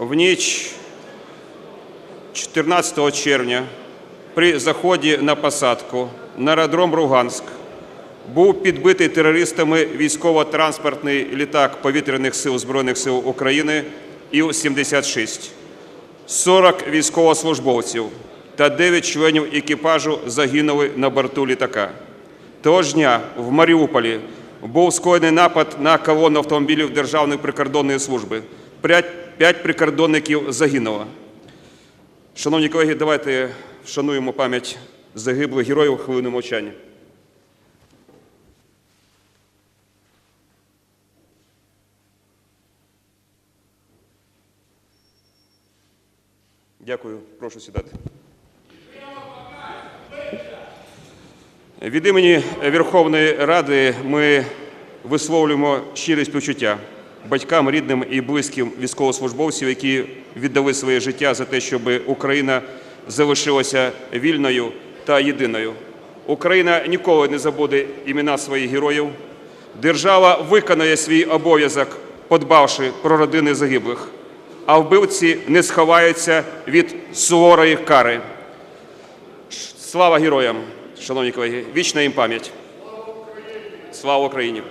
В ніч 14 червня при заході на посадку на аеродром Руганськ був підбитий терористами військово-транспортний літак повітряних сил Збройних сил України Іл-76. 40 військовослужбовців та 9 членів екіпажу загинули на борту літака. Того ж дня в Маріуполі був скоєний напад на колону автомобілів Державної прикордонної служби. П'ять, прикордонників загинуло. Шановні колеги, давайте вшануємо пам'ять загиблих героїв хвилиною мовчання. Дякую, прошу сідати. Від імені Верховної Ради ми висловлюємо щирі співчуття батькам, рідним і близьким військовослужбовців, які віддали своє життя за те, щоб Україна залишилася вільною та єдиною. Україна ніколи не забуде імена своїх героїв. Держава виконає свій обов'язок, подбавши про родини загиблих, а вбивці не сховаються від суворої кари. Слава героям, шановні колеги! Вічна їм пам'ять! Слава Україні!